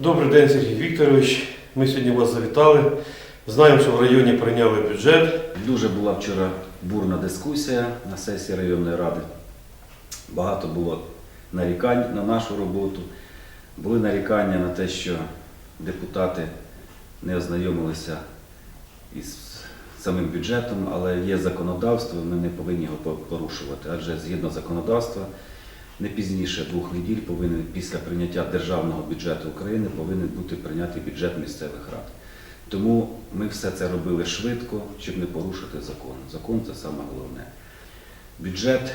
Добрий день, Сергій Вікторович. Ми сьогодні вас завітали. Знаємо, що в районі прийняли бюджет. Дуже була вчора бурна дискусія на сесії районної ради. Багато було нарікань на нашу роботу. Були нарікання на те, що депутати не ознайомилися із самим бюджетом, але є законодавство, ми не повинні його порушувати. Адже згідно законодавства, не пізніше двох неділь повинен після прийняття державного бюджету України повинен бути прийнятий бюджет місцевих рад. Тому ми все це робили швидко, щоб не порушити закон. Закон це саме головне. Бюджет,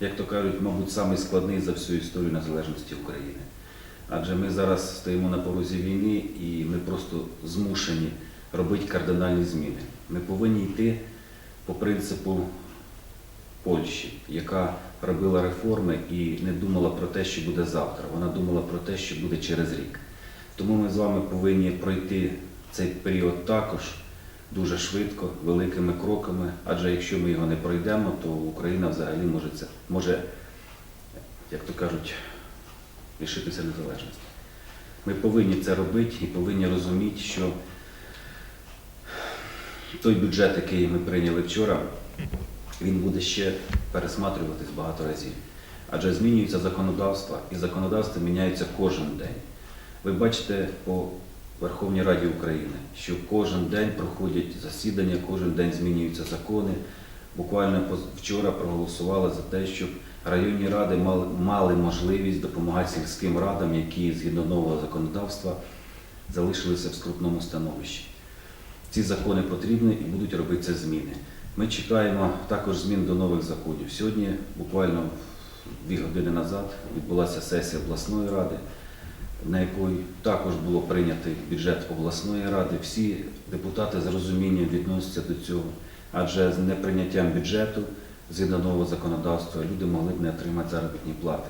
як то кажуть, мабуть, самий складний за всю історію незалежності України. Адже ми зараз стоїмо на порозі війни і ми просто змушені робити кардинальні зміни. Ми повинні йти по принципу Польщі, яка робила реформи і не думала про те, що буде завтра. Вона думала про те, що буде через рік. Тому ми з вами повинні пройти цей період також дуже швидко, великими кроками. Адже якщо ми його не пройдемо, то Україна взагалі може, це, може як то кажуть, лишитися незалежності. Ми повинні це робити і повинні розуміти, що той бюджет, який ми прийняли вчора, він буде ще пересматрюватись багато разів. Адже змінюється законодавство, і законодавство міняється кожен день. Ви бачите по Верховній Раді України, що кожен день проходять засідання, кожен день змінюються закони. Буквально вчора проголосували за те, щоб районні ради мали, можливість допомагати сільським радам, які згідно нового законодавства залишилися в скрутному становищі. Ці закони потрібні і будуть робитися зміни. Ми чекаємо також змін до нових законів. Сьогодні, буквально дві години назад, відбулася сесія обласної ради, на якій також було прийнятий бюджет обласної ради. Всі депутати з розумінням відносяться до цього, адже з неприйняттям бюджету згідно нового законодавства люди могли б не отримати заробітні плати.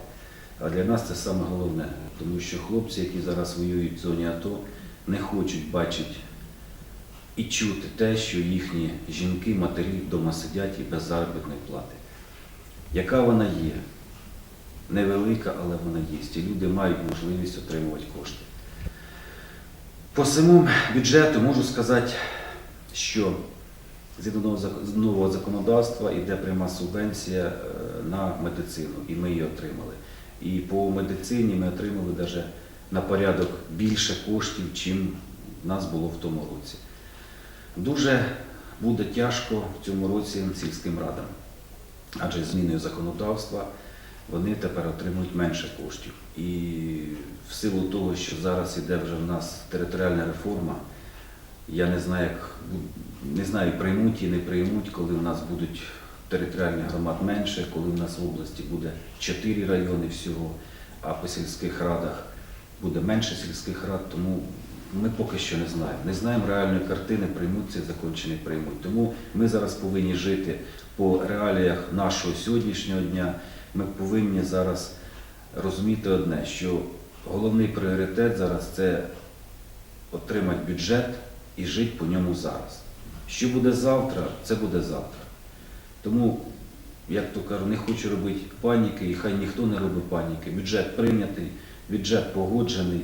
А для нас це саме головне, тому що хлопці, які зараз воюють в зоні АТО, не хочуть бачити і чути те, що їхні жінки, матері вдома сидять і без заробітної плати. Яка вона є? Невелика, але вона є. І люди мають можливість отримувати кошти. По самому бюджету можу сказати, що згідно нового законодавства йде пряма субвенція е, на медицину, і ми її отримали. І по медицині ми отримали навіть на порядок більше коштів, чим в нас було в тому році. Дуже буде тяжко в цьому році сільським радам, адже зміною законодавства вони тепер отримують менше коштів. І в силу того, що зараз іде вже в нас територіальна реформа, я не знаю, як не знаю, приймуть і не приймуть, коли в нас будуть територіальних громад менше, коли в нас в області буде 4 райони всього, а по сільських радах буде менше сільських рад, тому ми поки що не знаємо. Не знаємо реальної картини, приймуть цей закон чи не приймуть. Тому ми зараз повинні жити по реаліях нашого сьогоднішнього дня. Ми повинні зараз розуміти одне, що головний пріоритет зараз це отримати бюджет і жити по ньому зараз. Що буде завтра, це буде завтра. Тому, як то кажу, не хочу робити паніки, і хай ніхто не робить паніки. Бюджет прийнятий, бюджет погоджений.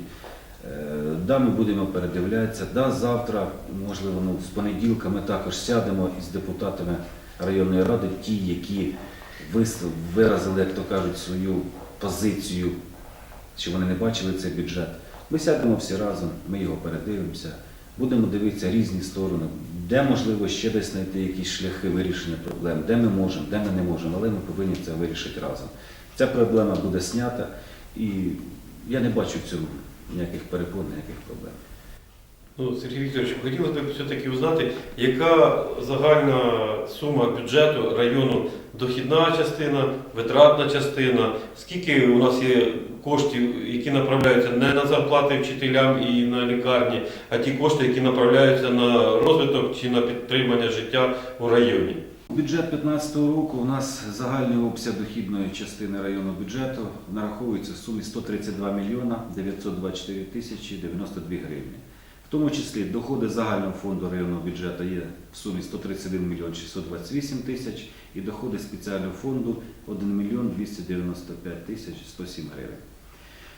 Е, Да, ми будемо передивлятися. Да, завтра, можливо, ну, з понеділка ми також сядемо із депутатами районної ради, ті, які виразили, як то кажуть, свою позицію, що вони не бачили цей бюджет. Ми сядемо всі разом, ми його передивимося, будемо дивитися різні сторони, де можливо ще десь знайти якісь шляхи вирішення проблем, де ми можемо, де ми не можемо, але ми повинні це вирішити разом. Ця проблема буде снята, і я не бачу в цьому ніяких перепон, ніяких проблем. Ну, Сергій Вікторович, хотілося б все-таки узнати, яка загальна сума бюджету району дохідна частина, витратна частина, скільки у нас є коштів, які направляються не на зарплати вчителям і на лікарні, а ті кошти, які направляються на розвиток чи на підтримання життя у районі. Бюджет 2015 року у нас загальний обсяг дохідної частини районного бюджету нараховується в сумі 132 мільйона 924 тисячі 92 гривні. В тому числі доходи загального фонду районного бюджету є в сумі 131 мільйон 628 тисяч і доходи спеціального фонду 1 мільйон 295 тисяч 107 гривень.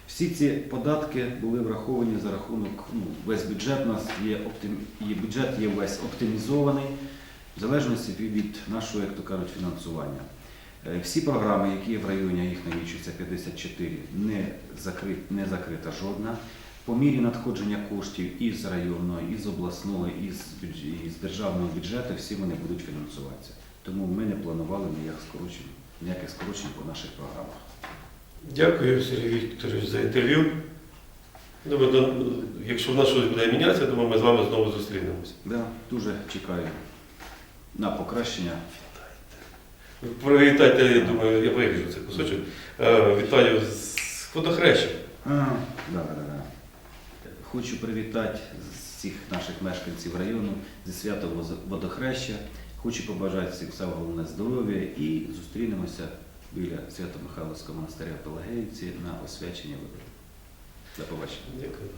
Всі ці податки були враховані за рахунок, ну, весь бюджет у нас є, оптим, бюджет є весь оптимізований в залежності від нашого, як то кажуть, фінансування. Е, Всі програми, які є в районі, їх налічується 54, не, закрит, не закрита жодна. По мірі надходження коштів із районного, із обласного, із, із державного бюджету всі вони будуть фінансуватися. Тому ми не планували ніяких скорочень, ніяких скорочень по наших програмах. Дякую, Сергій Вікторович, за інтерв'ю. Думаю, якщо в нас щось буде мінятися, думаю, ми з вами знову зустрінемося. Да, дуже чекаю на покращення. Привітайте, я думаю, я виріжу цей кусочок. Е, Вітаю з водохрещем. А, да, да, да. Хочу привітати всіх наших мешканців району зі святом Воз- водохреща. Хочу побажати всім саме головне здоров'я і зустрінемося біля Свято-Михайловського монастиря в Пелагеївці на освячення води. До побачення. Дякую.